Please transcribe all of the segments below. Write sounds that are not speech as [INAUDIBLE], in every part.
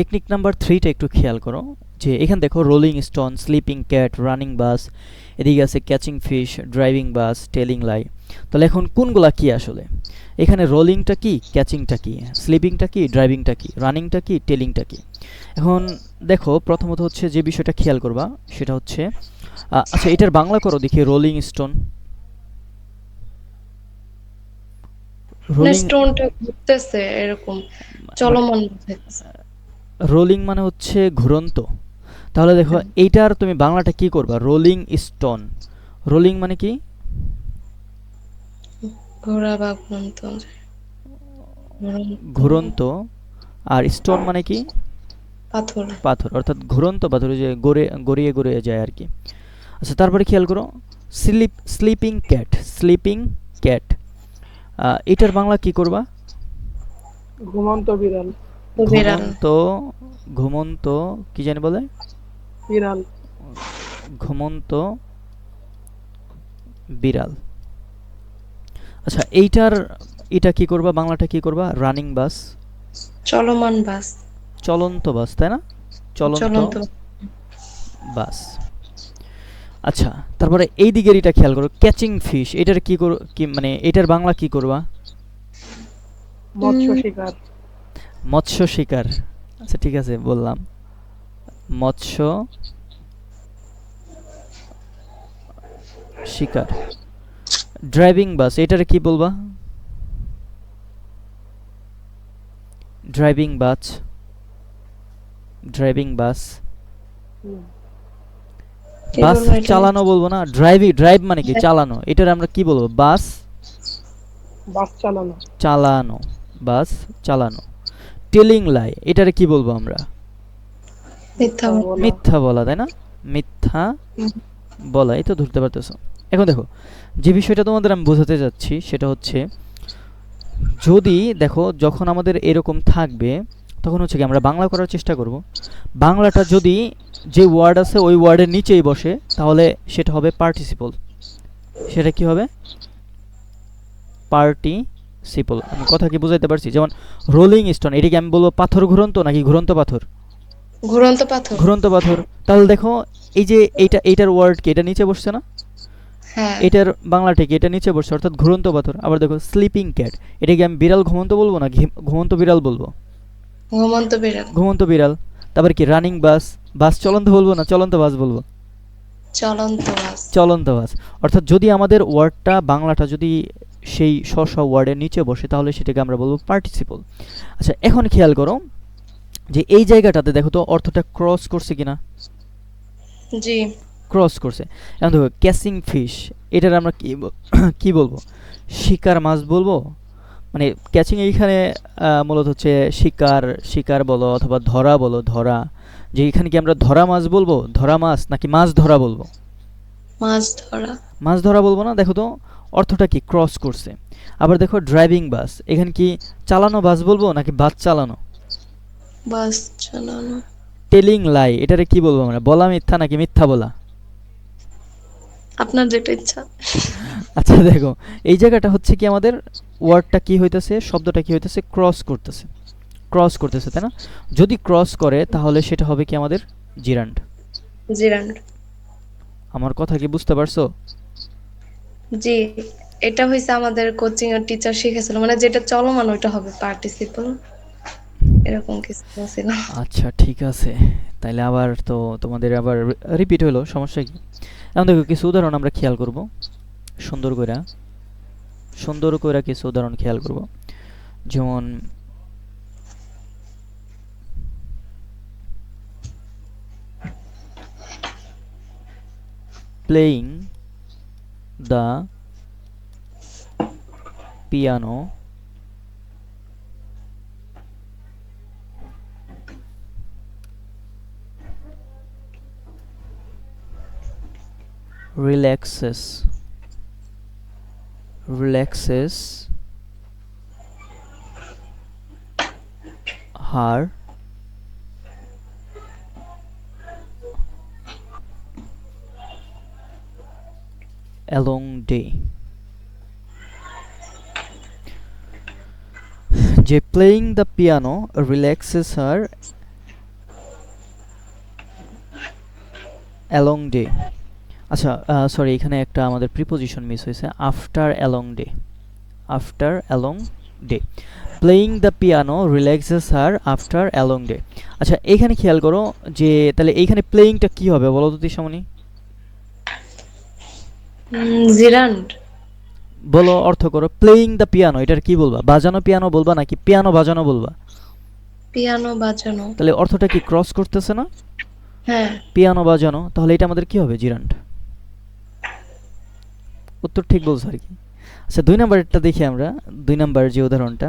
Technique number থ্রিটা একটু খেয়াল করো যে এখানে দেখো rolling stone sleeping cat running bus এদিকে আছে catching fish driving bus telling lie তাহলে এখন কোনগুলা কি আসলে? এখানে রোলিংটা কি ক্যাচিংটা কি স্লিপিংটা কি ড্রাইভিংটা কি রানিংটা কি টেলিংটা কি? এখন দেখো প্রথমত হচ্ছে যে বিষয়টা খেয়াল করবা সেটা হচ্ছে আচ্ছা এটার বাংলা করো দেখি রোলিং স্টোন রোলিং স্টোনটা ঘুরতেছে এরকম চলমান বোঝাইতেছে। রোলিং মানে হচ্ছে ঘুরন্ত। তাহলে দেখো এইটার তুমি বাংলাটা কি করবা? রোলিং স্টোন রোলিং মানে কি? ঘোরা বা ঘুরন্ত। ঘুরন্ত। ঘুরন্ত। আর স্টোন মানে কি? পাথর। পাথর অর্থাৎ ঘুরন্ত পাথর যে গড়ে গড়িয়ে গড়িয়ে যায় আর কি। আচ্ছা তারপরে খেয়াল করো slip sleeping cat sleeping cat এটার বাংলা কি করবা? ঘুমন্ত বিড়াল। বিড়াল ঘুমন্ত ঘুমন্ত কি জানি বলে? বিড়াল। ঘুমন্ত বিড়াল। আচ্ছা এইটার এটা কি করবা? বাংলাটা কি করবা? Running bus. চলমান বাস। চলন্ত বাস তাই না? চলন্ত চলন্ত। বাস। আচ্ছা তারপরে এই দিকের এটা খেয়াল করো ক্যাচিং ফিশ এটার কি করো কি মানে এটার বাংলা কি করবা? মৎস্য শিকার। মৎস্য শিকার। আচ্ছা ঠিক আছে বললাম। মৎস্য শিকার। ড্রাইভিং বাস এটার কি বলবা? ড্রাইভিং বাস। ড্রাইভিং বাস। বাস চালানো বলব না ড্রাইভিং ড্রাইভ মানে কি? চালানো। এটার আমরা কি বলব? বাস বাস চালানো। চালানো বাস চালানো। টেলিং লাই এটারে কি বলব আমরা? মিথ্যা বলা। বলা। মিথ্যা বলা তাই না? মিথ্যা বলা এই তো ধরতে পারতেছো। এখন দেখো যে বিষয়টা তোমাদের আমি বোঝাতে যাচ্ছি সেটা হচ্ছে যদি দেখো যখন আমাদের এরকম থাকবে তখন হচ্ছে কি আমরা বাংলা করার চেষ্টা করব। বাংলাটা যদি যে ওয়ার্ড আছে ওই ওয়ার্ডের নিচেই বসে তাহলে সেটা হবে পার্টিসিপল সেটা কি হবে? পার্টিসিপল আমি কথা কি বুঝাইতে পারছি? যেমন রোলিং স্টোন এটাকে আমি বলব পাথর ঘুরন্ত নাকি ঘুরন্ত পাথর? ঘুরন্ত পাথর। ঘুরন্ত পাথর। তাহলে দেখো এই যে এইটা এইটার ওয়ার্ড কি? এটা নিচে বসছে না? হ্যাঁ। এটার বাংলা ঠিক এটা নিচে বসছে অর্থাৎ ঘুরন্ত পাথর। আবার দেখো স্লিপিং ক্যাট এটাকে আমি বিড়াল ঘুমন্ত বলব না ঘুমন্ত বিড়াল বলব? ঘুমন্ত বিড়াল। ঘুমন্ত বিড়াল। তারপর কি রানিং বাস বাস চলন্ত বলব না চলন্ত বাস বলব? চলন্ত বাস চলন্ত বাস অর্থাৎ যদি আমাদের ওয়ার্ডটা বাংলাটা যদি সেই স্ব স্ব ওয়ার্ডের নিচে বসে তাহলে সেটাকে আমরা বলব পার্টিসিপল আচ্ছা এখন খেয়াল করো যে এই জায়গাটাতে দেখো তো অর্থটা ক্রস করছে কিনা? জি। ক্রস করছে। এখন দেখো ক্যাসিং ফিশ এটার আমরা কি [CLEARS THROAT] কি বলব? শিকার মাছ বলব? মানে ক্যাচিং এইখানে মূলত হচ্ছে শিকার শিকার বলো অথবা ধরা বলো ধরা। যে এখানে কি আমরা ধরা মাছ বলব? ধরা মাছ নাকি মাছ ধরা বলব? মাছ ধরা। মাছ ধরা বলব না দেখো তো অর্থটা কি? ক্রস করছে। আবার দেখো ড্রাইভিং বাস এখানে কি চালানো বাস বলব নাকি বাস চালানো? বাস চালানো। টেলিং লাই এটারে কি বলব আমরা? বলা মিথ্যা নাকি মিথ্যা বলা? আপনার যেটা ইচ্ছা। [LAUGHS] আচ্ছা দেখো এই জায়গাটা হচ্ছে কি আমাদের ওয়ার্ডটা কি হইতেছে শব্দটা কি হইতেছে? ক্রস করতেছে। ক্রস করতেছে তাই না? যদি ক্রস করে তাহলে সেটা হবে কি আমাদের জিরান্ড জিরান্ড আমার কথা কি বুঝতে পারছ? জি এটা হয়েছে আমাদের কোচিং এর টিচার শিখেছিল মানে যেটা চলমান ওইটা হবে পার্টিসিপল এরকম কিছু ছিল। আচ্ছা ঠিক আছে। তাইলে আবার তো তোমাদের আবার রিপিট হলো সমস্যা কি? এখন দেখো কিছু উদাহরণ আমরা খেয়াল করব। সুন্দর কইরা সুন্দর কইরা কিছু উদাহরণ খেয়াল করব। যেমন playing the piano relaxes relaxes her a long day. যে playing the piano relaxes her a long আচ্ছা সরি এখানে একটা আমাদের প্রিপোজিশন মিস হয়েছে। After along day after along day playing the piano relaxes her after along day আচ্ছা এখানে খেয়াল করো যে, তাহলে এইখানে প্লেয়িংটা কী হবে? বলো তো দিশামণি জিরান্ড বলো অর্থ করো। প্লেয়িং দ্য পিয়ানো এটার কি বলবা? বাজানো পিয়ানো বলবা নাকি পিয়ানো বাজানো বলবা? পিয়ানো বাজানো। তাহলে অর্থটা কি ক্রস করতেছে না? হ্যাঁ। পিয়ানো বাজানো তাহলে এটা আমাদের কি হবে? জিরান্ড উত্তর ঠিক বলছো আর কি। আচ্ছা দুই নাম্বারটা দেখি আমরা। দুই নাম্বার যে উদাহরণটা।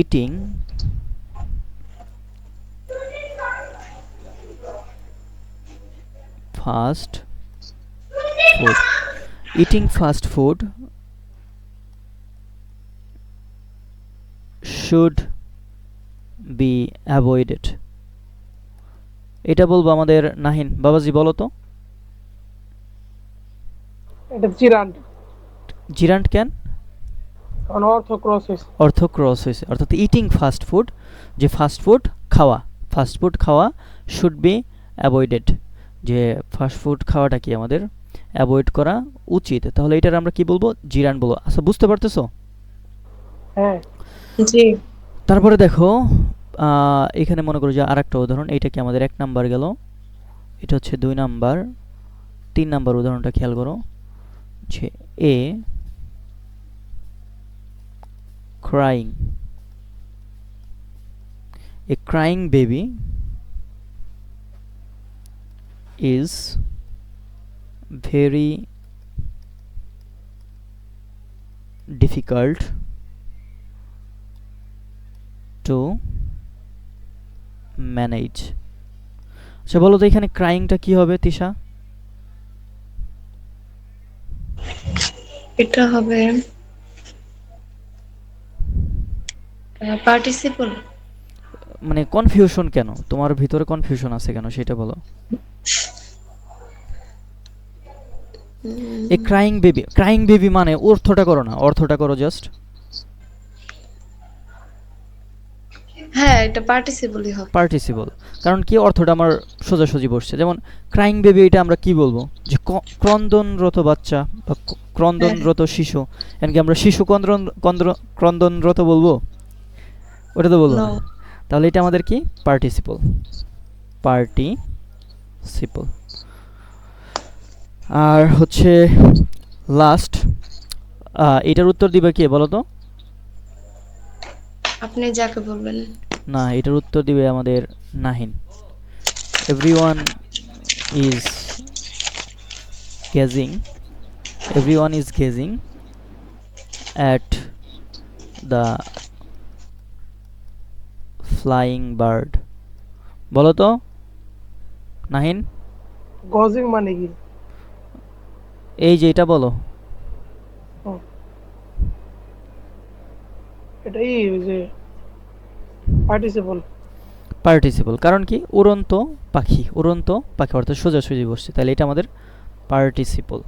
Eating fast food eating fast food should be avoided এটা বলব আমাদের নাহিন। বাবাজি বলো তো। এটা জিরান্ট ক্যান কারণ অর্থ ক্রস হয়েছে। অর্থ ক্রস হয়েছে। অর্থাৎ ইটিং ফাস্ট ফুড যে ফাস্ট ফুড খাওয়া ফাস্ট ফুড খাওয়া শুড বি অ্যাভয়েডেড যে ফাস্ট ফুড খাওয়াটা কি আমাদের অ্যাভয়েড করা উচিত? তাহলে এটার আমরা কি বলব? জিরান বলব আচ্ছা বুঝতে পারতেছো? হ্যাঁ। জি। তারপরে দেখো এখানে মনে করো যে আরেকটা উদাহরণ এইটা কি আমাদের এক নাম্বার গেল? এটা হচ্ছে দুই নাম্বার। তিন নাম্বার উদাহরণটা খেয়াল করো। যে a crying a crying baby is very difficult to manage আচ্ছা বলো তো এখানে ক্রাইংটা কি হবে তিশা? এটা হবে পার্টিসিপল মানে কনফিউশন কেন? তোমার ভিতরে কনফিউশন আছে কেন সেটা বলো। A crying baby crying baby মানে অর্থটা করো না অর্থটা করো জাস্ট হ্যাঁ এটা পার্টিসিপলই হবে পার্টিসিপল কারণ কি অর্থটা আমার সোজাসুজি বসছে। যেমন ক্রাইং বেবি এটা আমরা কি বলব? যে ক্রন্দনরত বাচ্চা বা ক্রন্দনরত শিশু এমনকি আমরা শিশু ক্রন্দন ক্রন্দন- ক্রন্দনরত বলব? ওটা তো বলব তাহলে এটা আমাদের কি? পার্টিসিপল পার্টিসিপল আর হচ্ছে লাস্ট এটার উত্তর দিবে কে বলো তো? আপনি যাকে বলবেন। না এটার উত্তর দিবে আমাদের Nahin. Everyone is gazing everyone is gazing at the flying bird বলো তো নাহিন? গজিং মানে কি? এই যে এটা বলো। এটাই যে পার্টিসিপল পার্টিসিপল কারণ কি? উড়ন্ত পাখি উড়ন্ত পাখি অর্থাৎ সোজাসুজি বসছে। তাহলে এটা আমাদের পার্টিসিপল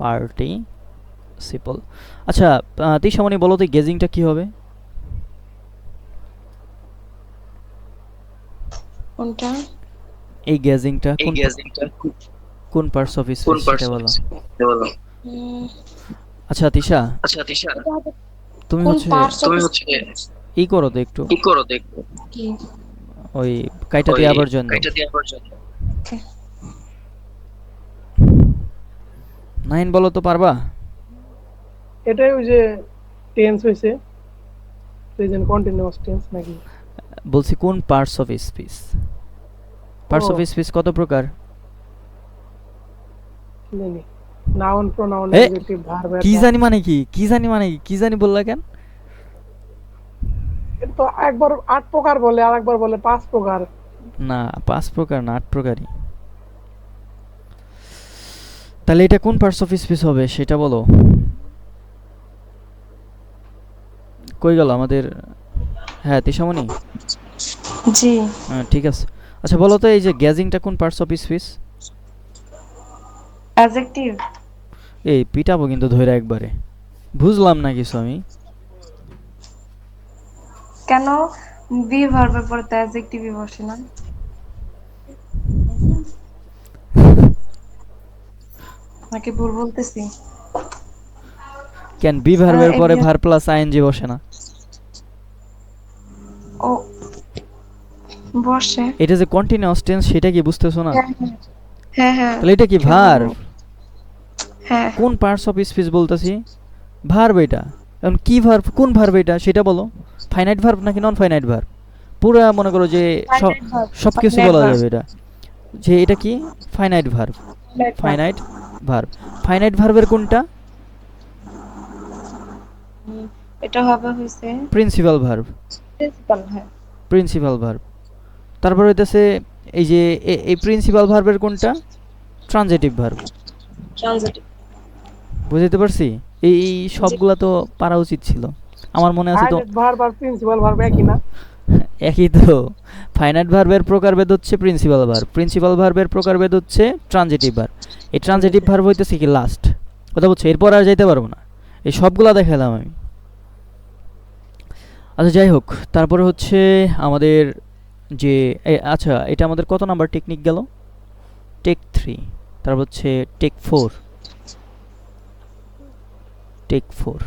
পার্টিসিপল আচ্ছা তুই সামনে বলো তো গেজিংটা কি হবে? কোনটা? এই গেজিংটা এই কোন গ্যাজিংটা কোন পার্টস অফ স্পেস সেটা বলো। আচ্ছা তিশা। আচ্ছা তিশা। তুমি হচ্ছে তুমি হচ্ছে ই করো তো একটু। কি করো দেখো কি? ওই কাইটা দিয়ে আবার জন্য এটা দিয়ে আবার জন্য নাইন বলো তো পারবা? এটাই ওই যে টেন্স হয়েছে প্রেজেন্ট কন্টিনিউয়াস টেন্স নাকি? বলছি কোন parts of space parts of O. Space কত প্রকার? নাউন প্রোনাউন অ্যাডজেক্টিভ ভার্ব কি জানি মানে কি? কি জানি মানে কি? কি জানি বললা কেন? তো একবার আট প্রকার বলে আর একবার বলে পাঁচ প্রকার। না পাঁচ প্রকার না আট প্রকারই। তাহলে এটা কোন পার্টস অফ স্পেস হবে সেটা বলো। কই গেল আমাদের? হ্যাঁ তিশামণি? জি। হ্যাঁ ঠিক আছে। আচ্ছা বলো তো এই যে গ্যাজিংটা কোন পার্টস অফ স্পেস অ্যাডজেক্টিভ এই পিটাবো কিন্তু ধরে একবারে। বুঝলাম না কিছু আমি। কেন বি ভার্বের পরে তো অ্যাডজেক্টিভই বসে না? নাকি ভুল বলতেছি? কেন বি ভার্বের পরে ভার প্লাস আইএনজি বসে না? ও বসে। এটা যে কন্টিনিউয়াস টেন্স সেটা কি বুঝতেছো না? হ্যাঁ হ্যাঁ। তাহলে এটা কি? ভার? হ্যাঁ। কোন পার্টস অফ স্পিচ বলতেছি? ভার্ব এটা? এখন কি ভার্ব কোন ভার্ব এটা? সেটা বলো। ফাইনাইট ভার্ব নাকি নন ফাইনাইট ভার্ব পুরা মনে করো যে সব কিছু বলা যাবে এটা। যে এটা কি? Finite verb finite verb finite ভার্বের কোনটা? এটা হবে হইছে প্রিন্সিপাল ভার্ব প্রিন্সিপাল হ্যাঁ প্রিন্সিপাল ভার্ব তারপর হইতেছে এই যে এই প্রিন্সিপাল ভার্বের কোনটা? ট্রানজিটিভ ভার্ব ট্রানজিটিভ বুঝতে পারছি? এই সবগুলা তো পারা উচিত ছিল। আমার মনে আছে তো ভার্ব আর প্রিন্সিপাল ভার্ব একই না? [LAUGHS] একই তো। ফাইনাইট ভার্বের প্রকারভেদ হচ্ছে প্রিন্সিপাল ভার্ব প্রিন্সিপাল ভার্বের প্রকারভেদ হচ্ছে ট্রানজিটিভ ভার্ব এই ট্রানজিটিভ ভার্ব হইতেছে কি লাস্ট কথা বলছো? এরপর আর যাইতে পারব না। এই সবগুলা দেখালাম আমি। আচ্ছা যাই হোক। তারপরে হচ্ছে আমাদের যে আচ্ছা এটা আমাদের কত নাম্বার টেকনিক গেল? টেক থ্রি তারপর হচ্ছে টেক ফোর টেক ফোর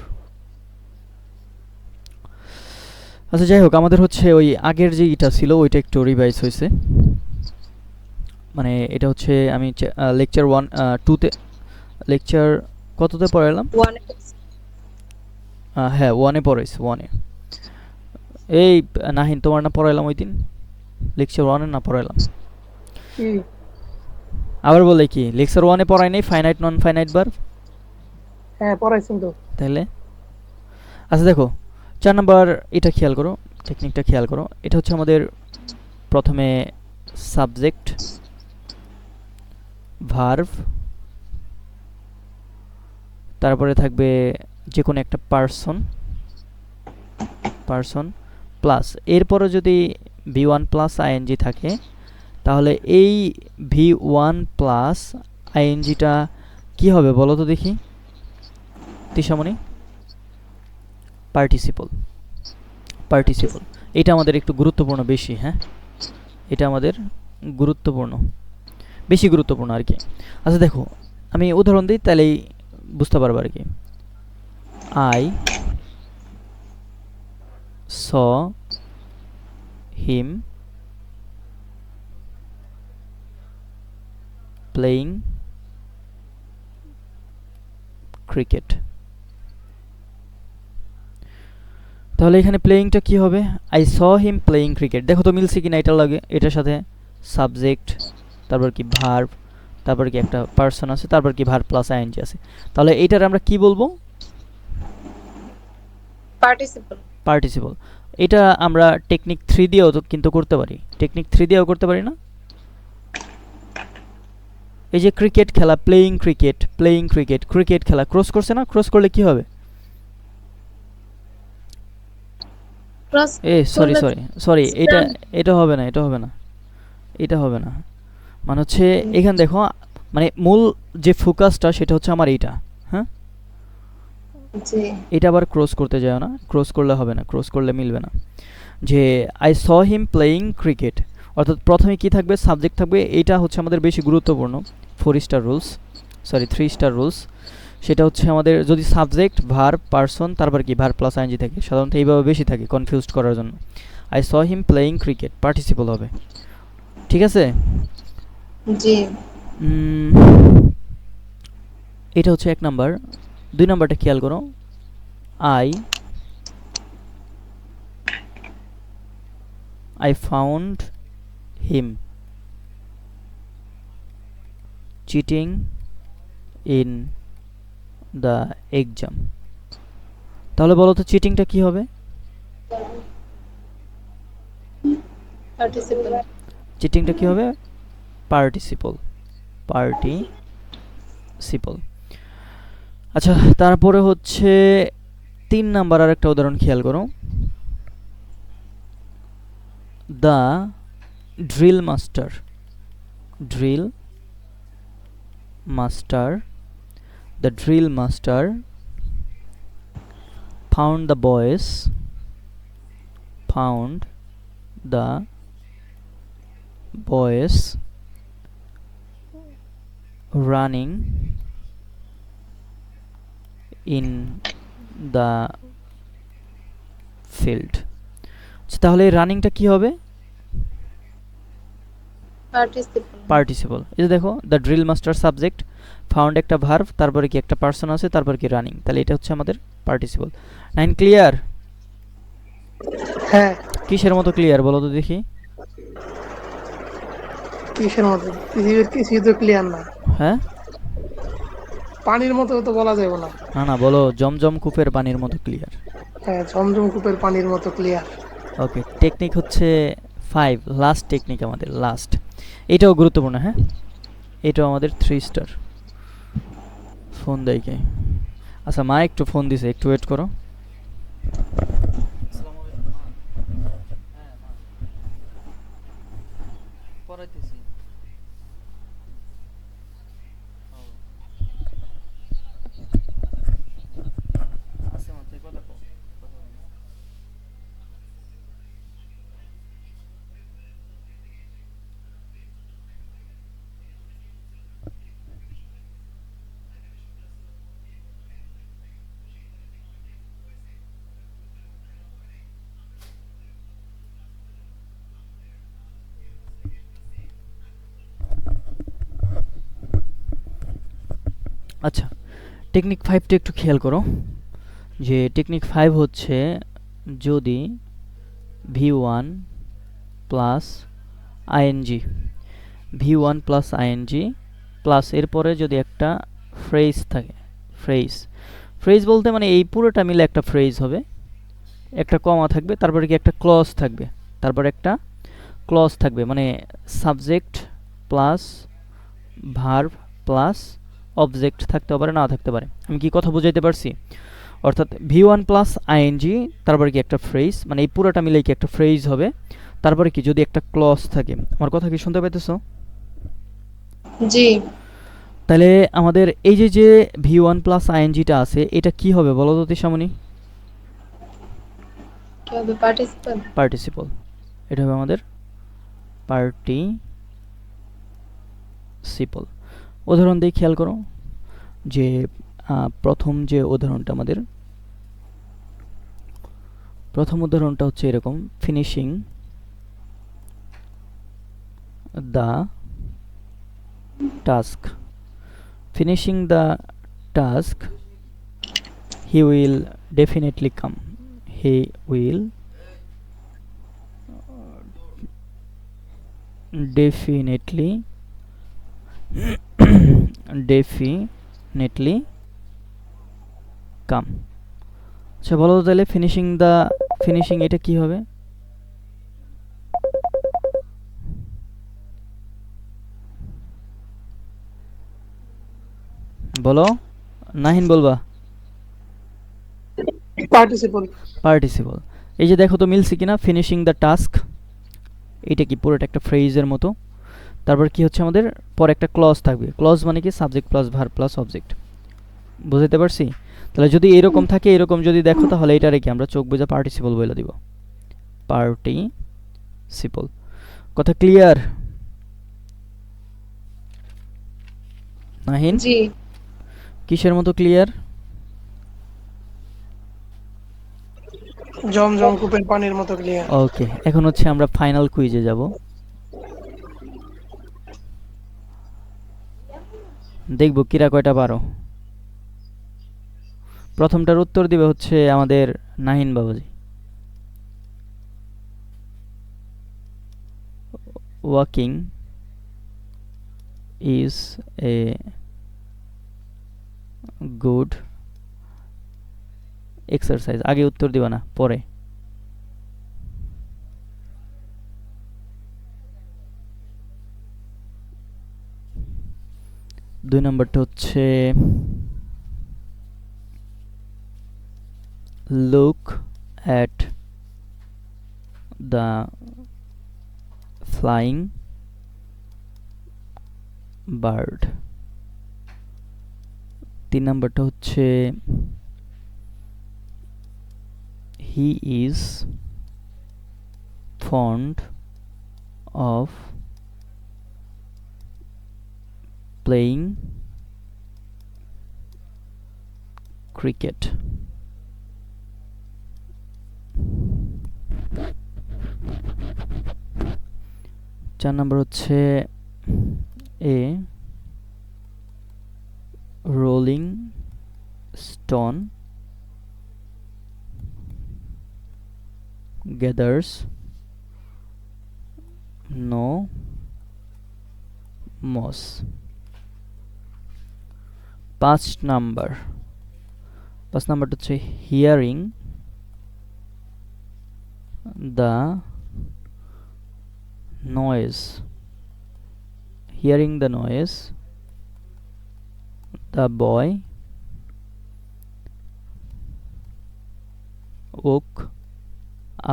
আচ্ছা যাই হোক আমাদের হচ্ছে ওই আগের যে ইটা ছিল ওইটা একটু রিভাইজ হয়েছে। মানে এটা হচ্ছে আমি লেকচার ওয়ান টুতে লেকচার কততে পড়ালাম হ্যাঁ ওয়ানে পড়াইছে ওয়ানে এই নাহিন তোমার না পড়াইলাম ওই দিন? লেকচার ওয়ানে না পড়াইলাম। আবার বলে কি লেকচার ওয়ানে পড়াই নাই ফাইনাইট নন ফাইনাইট বার? হ্যাঁ পড়াইছেন তো। তাহলে? আচ্ছা দেখো চার নাম্বার এটা খেয়াল করো টেকনিকটা খেয়াল করো। এটা হচ্ছে আমাদের প্রথমে সাবজেক্ট ভার্ভ তারপরে থাকবে যে কোনো একটা পার্সন পার্সন প্লাস এরপরে যদি ভি ওয়ান প্লাস আইএনজি থাকে, তাহলে এই ভি ওয়ান প্লাস আইএনজিটা কী হবে বলো তো দেখি? তিসামণি পার্টিসিপল পার্টিসিপল এটা আমাদের একটু গুরুত্বপূর্ণ বেশি হ্যাঁ? এটা আমাদের গুরুত্বপূর্ণ, বেশি গুরুত্বপূর্ণ আর কি। আচ্ছা দেখো, আমি উদাহরণ দিই, তাহলেই বুঝতে পারব আর কি। I saw him playing cricket তাহলে এখানে প্লেয়িংটা কি হবে? I saw him playing cricket দেখো তো মিলছে কিনা এটা লাগে এটার সাথে সাবজেক্ট তারপর কি ভার্ব তারপর কি একটা পার্সন আছে তারপর কি ভার্ব প্লাস আইএনজি আছে। তাহলে এইটার আমরা কি বলব? পার্টিসিপল পার্টিসিপল এটা আমরা টেকনিক থ্রি দিয়েও তো কিন্তু করতে পারি। টেকনিক থ্রি দিয়েও করতে পারি না? এই যে ক্রিকেট খেলা playing cricket playing cricket cricket খেলা ক্রস করছে না? ক্রস করলে কি হবে? এ সরি সরি সরি এটা এটা হবে না এটা হবে না এটা হবে না। মানে হচ্ছে এখানে দেখো মানে মূল যে ফোকাসটা সেটা হচ্ছে আমার এইটা। এটা আবার ক্রস করতে যায় না। ক্রস করলে হবে না। ক্রস করলে মিলবে না। যে I saw him playing cricket অর্থাৎ প্রথমে কি থাকবে? সাবজেক্ট থাকবে। এটা হচ্ছে আমাদের বেশি গুরুত্বপূর্ণ। Four star rules sorry three star rules সেটা হচ্ছে আমাদের যদি সাবজেক্ট ভার পার্সন তারপর কি? ভার প্লাস আইনজি থাকে। সাধারণত এইভাবে বেশি থাকে কনফিউজড করার জন্য। I saw him playing cricket participle হবে। ঠিক আছে? জি। এটা হচ্ছে এক নাম্বার দুই নাম্বারটা খেয়াল করো। I I found him cheating in the exam তাহলে বলো তো চিটিংটা কি হবে? চিটিংটা কি হবে? পার্টিসিপল পার্টিসিপল আচ্ছা তারপরে হচ্ছে তিন নাম্বার আর একটা উদাহরণ খেয়াল করো। The drill master. Drill master. The drill master found the boys. Found the boys running in the field তাহলে রানিংটা কি হবে? পার্টিসিপল পার্টিসিপল এই যে দেখো the drill master subject found একটা ভার্ভ তারপরে কি একটা পার্সন আছে তারপর কি রানিং তাহলে এটা হচ্ছে আমাদের পার্টিসিপল নাইন ক্লিয়ার হ্যাঁ। কিসের মতো ক্লিয়ার বলো তো দেখি? কিসের মতো? পৃথিবীর কিছুই তো ক্লিয়ার না। হ্যাঁ? পানির মতো তো বলা যাবে না। না না বলো জমজম কূপের পানির মতো ক্লিয়ার হ্যাঁ জমজম কূপের পানির মতো ক্লিয়ার ওকে টেকনিক হচ্ছে ফাইভ লাস্ট টেকনিক আমাদের লাস্ট এটাও গুরুত্বপূর্ণ হ্যাঁ? এটাও আমাদের থ্রি স্টার ফোন দেয় কে? আচ্ছা মা একটু ফোন দিছে একটু ওয়েট করো পড়াইতেছি আছে মা তুই কথা কও কথা বল। আচ্ছা টেকনিক ফাইভটা একটু খেয়াল করো, যে টেকনিক ফাইভ হচ্ছে যদি V one plus ING V one plus ING plus এরপরে যদি একটা ফ্রেজ থাকে ফ্রেজ ফ্রেজ বলতে মানে এই পুরোটা মিলে একটা ফ্রেজ হবে, একটা কমা থাকবে, তারপরে কি একটা ক্লজ থাকবে, তারপর একটা ক্লজ থাকবে মানে subject plus verb plus object থাকতে পারে না থাকতে পারে। আমি কি কথা বুঝাইতে পারছি? অর্থাৎ ভি ওয়ান প্লাস আইএনজি তারপরে কি একটা ফ্রেজ মানে এই পুরোটা মিলে কি একটা ফ্রেজ হবে? তারপরে কি যদি একটা ক্লজ থাকে আমার কথা কি শুনতে পাইতেছো? জি। তাহলে আমাদের এই যে যে ভি ওয়ান প্লাস আইএনজিটা আছে এটা কি হবে বলো তো পার্টিসিপল পার্টিসিপল এটা হবে আমাদের পার্টি সিপল উদাহরণ দিয়ে খেয়াল করো যে প্রথম যে উদাহরণটা আমাদের, প্রথম উদাহরণটা হচ্ছে এরকম finishing the task finishing the task he will definitely come he will definitely definitely come. আচ্ছা বলো তাহলে ফিনিশিং দ্য ফিনিশিং এটা কি হবে? বলো নাহিন বলবা? পার্টিসিপল পার্টিসিপল এই যে দেখো তো মিলছে কিনা ফিনিশিং দ্য টাস্ক এটা কি পুরোটা একটা ফ্রেজের মতো? তারপর কি হচ্ছে আমাদের? পরে একটা ক্লজ থাকবে। ক্লজ মানে কি? Subject plus verb plus object বুঝতে পারছি? তাহলে যদি এরকম থাকে এরকম যদি দেখো তাহলে এটা রেখে আমরা চোখ বোঝা পার্টিসিপল বলে দিব। পার্টি সিপল কথা ক্লিয়ার নাহিন? জি। কিসের মতো ক্লিয়ার জমজম কূপের পানির মতো ক্লিয়ার ওকে এখন হচ্ছে আমরা ফাইনাল কুইজে যাব। দেখব কিরা কয়টা পারো। প্রথমটার উত্তর দিবে হচ্ছে আমাদের নাহিন বাবাজি। Walking is a good exercise. আগে উত্তর দিবা না, পরে। দুই নম্বরটা হচ্ছে look at the flying bird তিন নম্বরটা হচ্ছে he is fond of playing cricket চার নম্বর হচ্ছে a rolling stone gathers no moss পাঁচ নাম্বার। পাঁচ নাম্বারটা হচ্ছে hearing the noise hearing the noise the boy woke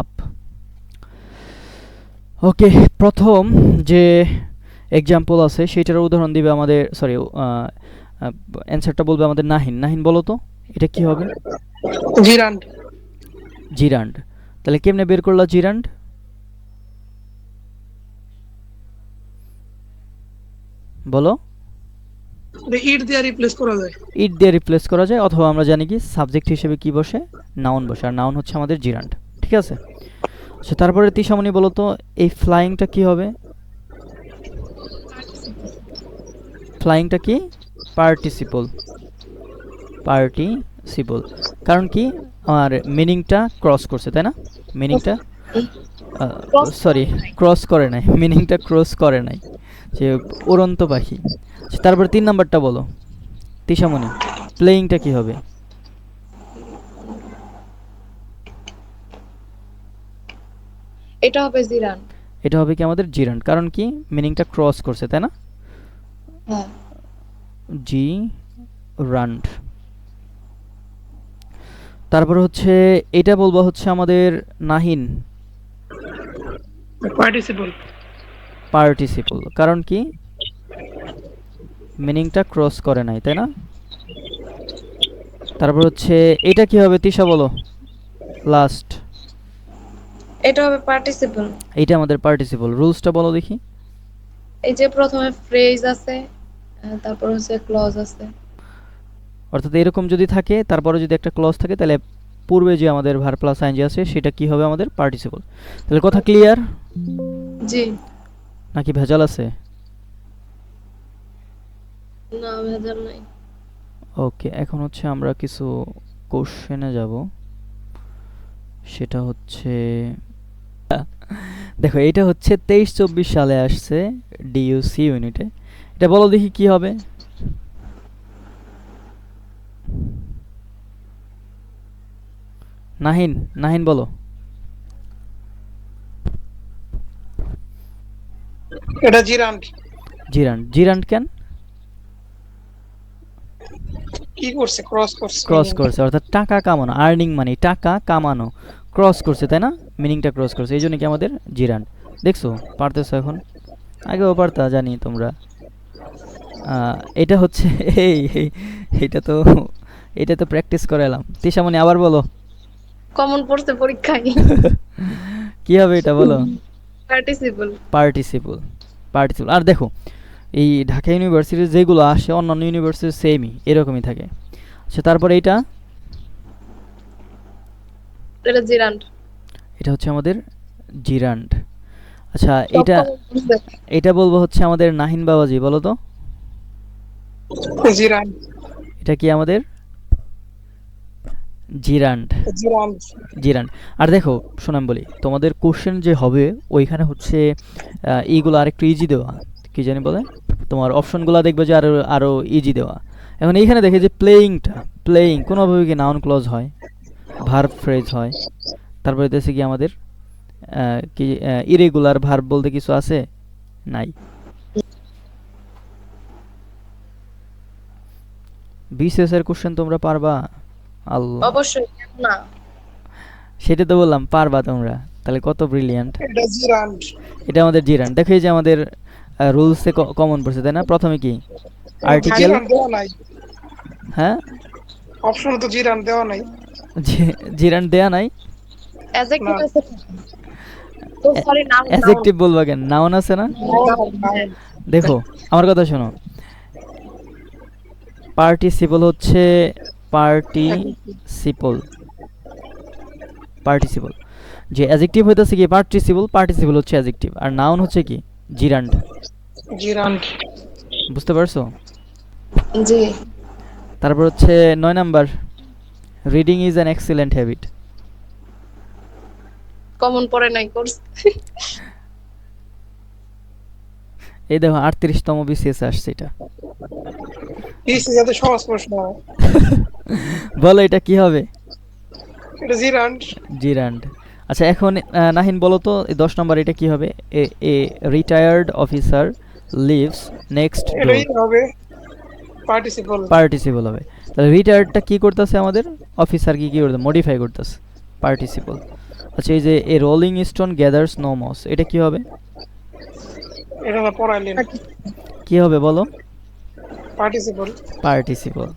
up okay প্রথম যে এক্সাম্পল আছে সেটার উদাহরণ দিবে আমাদের সরি অ্যান্সারটা বলবে আমাদের নাহিন। নাহিন বলো তো এটা কি হবে? জিরান্ড। জিরান্ড। তাহলে কেমনে বের করলা জিরান্ড? বলো। ইট দিয়ে রিপ্লেস করা যায়। ইট দিয়ে রিপ্লেস করা যায় অথবা আমরা জানি কি সাবজেক্ট হিসেবে কি বসে? নাউন বসে। আর নাউন হচ্ছে আমাদের জিরান্ড। ঠিক আছে? আচ্ছা তারপরে তিসামণি বলো তো এই ফ্লাইংটা কি হবে? ফ্লাইংটা কি? পার্টিসিপল পার্টিসিপল কারণ কি? আমার মিনিংটা ক্রস করছে তাই না? মিনিংটা সরি ক্রস করে নাই। [LAUGHS] মিনিংটা ক্রস করে নাই। যে উড়ন্ত পাখি। আচ্ছা, তারপর তিন নাম্বারটা বলো। তিসামণি প্লেয়িংটা কি হবে? এটা হবে জিরান। এটা হবে কি আমাদের জিরান? কারণ কি? মিনিংটা ক্রস করছে তাই না? হ্যাঁ। জি রান্ড তারপর হচ্ছে এটা বলব হচ্ছে আমাদের নাহিন। পার্টিসিপল পার্টিসিপল কারণ কি? মিনিংটা ক্রস করে নাই তাই না? তারপর হচ্ছে এটা কি হবে তিশা বলো। লাস্ট এটা হবে পার্টিসিপল এইটা আমাদের পার্টিসিপল রুলসটা বলো দেখি। এই যে প্রথমে ফ্রেজ আছে তারপর হচ্ছে ক্লজ আছে। অর্থাৎ এরকম যদি থাকে তারপরে যদি একটা ক্লজ থাকে তাহলে পূর্বে যে আমাদের ভার প্লাস আইন যে আছে সেটা কি হবে আমাদের? পার্টিসিপল তাহলে কথা ক্লিয়ার জি। নাকি ভেজাল আছে? না ভেজাল নাই। ওকে এখন হচ্ছে আমরা কিছু কোশ্চেনে যাব। সেটা হচ্ছে দেখো এটা হচ্ছে তেইশ চব্বিশ সালে আসছে ডিইউসি ইউনিটে এটা বলো দেখি কি হবে। নাহিন নাহিন বলো। এটা জিরান্ড জিরান্ড জিরান্ড কেন? কি করছে? ক্রস করছে। ক্রস করছে অর্থাৎ টাকা কামানো আর্নিং মানি টাকা কামানো। ক্রস করছে তাই না? মিনিংটা ক্রস করছে এই জন্য কি আমাদের জিরান। দেখছ পারতেছো এখন? আগেও পারতা জানি তোমরা। এটা হচ্ছে [LAUGHS] এই এটা তো এটা তো প্র্যাকটিস করে এলাম তিসামনি আবার বলো। কমন পড়ছে পরীক্ষায়। [LAUGHS] কি হবে এটা বলো? পার্টিসিপল পার্টিসিপল পার্টিসিপল আর দেখো এই ঢাকা ইউনিভার্সিটির যেগুলো আসে অন্যান্য ইউনিভার্সিটির সেমই এরকমই থাকে। আচ্ছা তারপরে এইটা? এটা জিরান্ড এটা হচ্ছে আমাদের জিরান্ড আচ্ছা এটা এটা বলব হচ্ছে আমাদের নাহিন বাবাজি বলো তো? জিরান্ড এটা কি আমাদের? জিরান্ড জিরান্ড আর দেখো শোনাম বলি তোমাদের কোশ্চেন যে হবে ওইখানে হচ্ছে এইগুলো আরেকটু ইজি দেওয়া। কি জানি বলে? তোমার অপশনগুলো দেখবে যে আরও আরও ইজি দেওয়া। এখন এইখানে দেখে যে প্লেয়িংটা প্লেয়িং কোনোভাবে কি নাউন ক্লজ হয়? ভার্ব ফ্রেজ হয়। তারপরে দেশে কি আমাদের আহ, কি ইরেগুলার ভার্ব বলতে কিছু আছে? নাই। বিসিএস এর কোশ্চেন তোমরা পারবা? আল্লাহ। অবশ্যই না। সেটা তো বললাম পারবা তোমরা। তাহলে কত ব্রিলিয়ান্ট এটা আমাদের জিরান। দেখো এই যে আমাদের রুলসে কমন পড়ছে তাই না? প্রথমে কি? আর্টিকেল হ্যাঁ? অপশন তো জিরান্ড দেওয়া নাই। জিরান দেয়া নাই? অ্যাডজেক্টিভ। আছে ও সরি নাম অ্যাডজেক্টিভ বলবা কেন? নাউন আছে না? দেখো আমার কথা শোনো। পার্টিসিপল হচ্ছে পার্টিসিপল পার্টিসিপল যে অ্যাডজেক্টিভ হইতাছে কি পার্টিসিপল পার্টিসিপল হচ্ছে অ্যাডজেক্টিভ আর নাউন হচ্ছে কি জিরান্ড জিরান্ড বুঝতে পারছ? জি। তারপর হচ্ছে নয় number reading is an excellent habit common পড়ে নাই কোর্স এই দেখো আটত্রিশতম বিসিএস আসছে এটা। ইজ যাতে সহজ প্রশ্ন বলো এটা কি হবে? এটা জিরান্ড জিরান্ড আচ্ছা এখন নাহিন বলো তো দশ নম্বর এটা কি হবে? A a retired officer lives next হবে পার্টিসিপল পার্টিসিপল হবে। তাহলে রিটায়ার্ডটা কি করতেছে আমাদের? অফিসার কি কি করতে মডিফাই করতেছে। পার্টিসিপল আচ্ছা এই যে a rolling stone gathers no moss এটা কি হবে? এটা পড়াইলেন কি হবে বলো? Participle participle